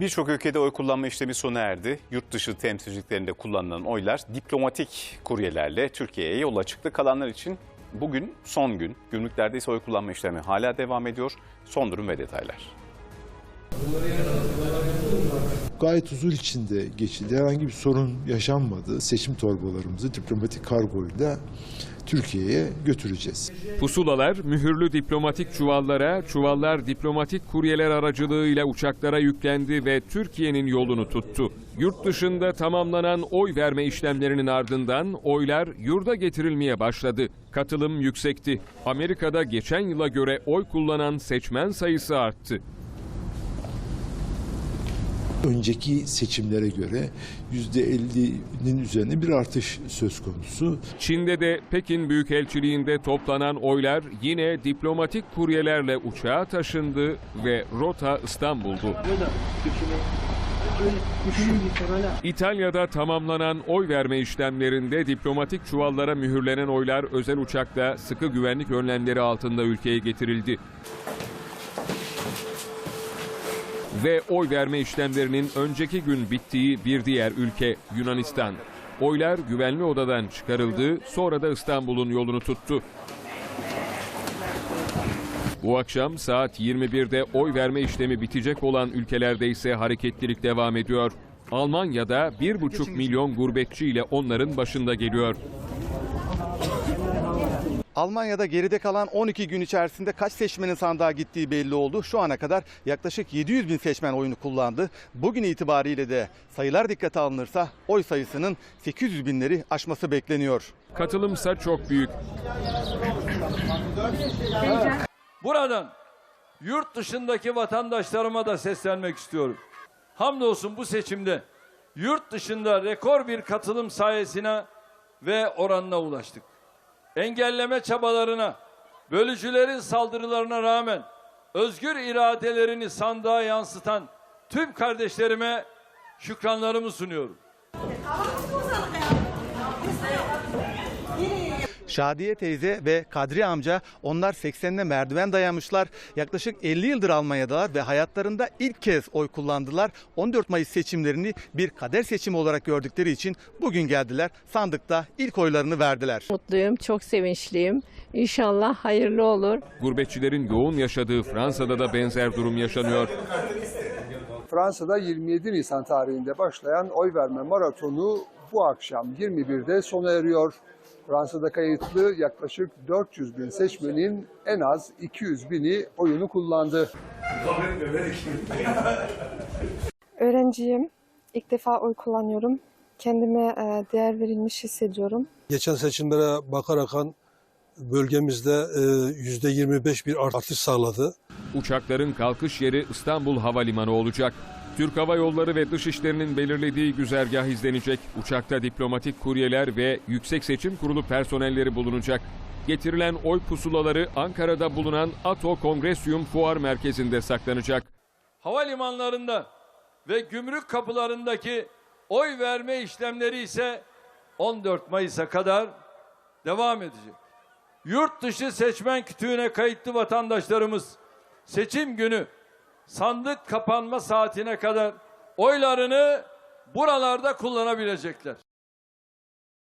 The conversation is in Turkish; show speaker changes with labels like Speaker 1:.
Speaker 1: Birçok ülkede oy kullanma işlemi sona erdi. Yurt dışı temsilciliklerinde kullanılan oylar diplomatik kuryelerle Türkiye'ye yola çıktı. Kalanlar için bugün son gün. Gümrüklerde ise oy kullanma işlemi hala devam ediyor. Son durum ve detaylar.
Speaker 2: Gayet huzur içinde geçildi. Herhangi bir sorun yaşanmadı. Seçim torbalarımızı diplomatik kargoyla Türkiye'ye götüreceğiz.
Speaker 3: Pusulalar mühürlü diplomatik çuvallara, çuvallar diplomatik kuryeler aracılığıyla uçaklara yüklendi ve Türkiye'nin yolunu tuttu. Yurt dışında tamamlanan oy verme işlemlerinin ardından oylar yurda getirilmeye başladı. Katılım yüksekti. Amerika'da geçen yıla göre oy kullanan seçmen sayısı arttı.
Speaker 2: Önceki seçimlere göre %50'nin üzerine bir artış söz konusu.
Speaker 3: Çin'de de Pekin Büyükelçiliğinde toplanan oylar yine diplomatik kuryelerle uçağa taşındı ve rota İstanbul'du. İtalya'da tamamlanan oy verme işlemlerinde diplomatik çuvallara mühürlenen oylar özel uçakla sıkı güvenlik önlemleri altında ülkeye getirildi. Ve oy verme işlemlerinin önceki gün bittiği bir diğer ülke Yunanistan. Oylar güvenli odadan çıkarıldı, sonra da İstanbul'un yolunu tuttu. Bu akşam saat 21'de oy verme işlemi bitecek olan ülkelerde ise hareketlilik devam ediyor. Almanya'da 1,5 milyon gurbetçi ile onların başında geliyor.
Speaker 4: Almanya'da geride kalan 12 gün içerisinde kaç seçmenin sandığa gittiği belli oldu. Şu ana kadar yaklaşık 700 bin seçmen oyunu kullandı. Bugün itibariyle de sayılar dikkate alınırsa oy sayısının 800 binleri aşması bekleniyor.
Speaker 3: Katılımsa çok büyük.
Speaker 5: Buradan yurt dışındaki vatandaşlarıma da seslenmek istiyorum. Hamdolsun bu seçimde yurt dışında rekor bir katılım sayesine ve oranına ulaştık. Engelleme çabalarına, bölücülerin saldırılarına rağmen özgür iradelerini sandığa yansıtan tüm kardeşlerime şükranlarımı sunuyorum.
Speaker 4: Şadiye teyze ve Kadri amca onlar 80'ine merdiven dayamışlar. Yaklaşık 50 yıldır Almanya'dalar ve hayatlarında ilk kez oy kullandılar. 14 Mayıs seçimlerini bir kader seçimi olarak gördükleri için bugün geldiler. Sandıkta ilk oylarını verdiler.
Speaker 6: Mutluyum, çok sevinçliyim. İnşallah hayırlı olur.
Speaker 3: Gurbetçilerin yoğun yaşadığı Fransa'da da benzer durum yaşanıyor.
Speaker 7: Fransa'da 27 Nisan tarihinde başlayan oy verme maratonu bu akşam 21'de sona eriyor. Fransa'da kayıtlı yaklaşık 400 bin seçmenin en az 200 bini oyunu kullandı.
Speaker 8: Öğrenciyim. İlk defa oy kullanıyorum. Kendime e, değer verilmiş hissediyorum.
Speaker 9: Geçen seçimlere bakarakın bölgemizde e, yüzde 25 bir artış sağladı.
Speaker 3: Uçakların kalkış yeri İstanbul Havalimanı olacak. Türk Hava Yolları ve Dışişleri'nin belirlediği güzergah izlenecek. Uçakta diplomatik kuryeler ve Yüksek Seçim Kurulu personelleri bulunacak. Getirilen oy pusulaları Ankara'da bulunan ATO Kongresyum Fuar Merkezi'nde saklanacak.
Speaker 5: Havalimanlarında ve gümrük kapılarındaki oy verme işlemleri ise 14 Mayıs'a kadar devam edecek. Yurt dışı seçmen kütüğüne kayıtlı vatandaşlarımız seçim günü sandık kapanma saatine kadar oylarını buralarda kullanabilecekler.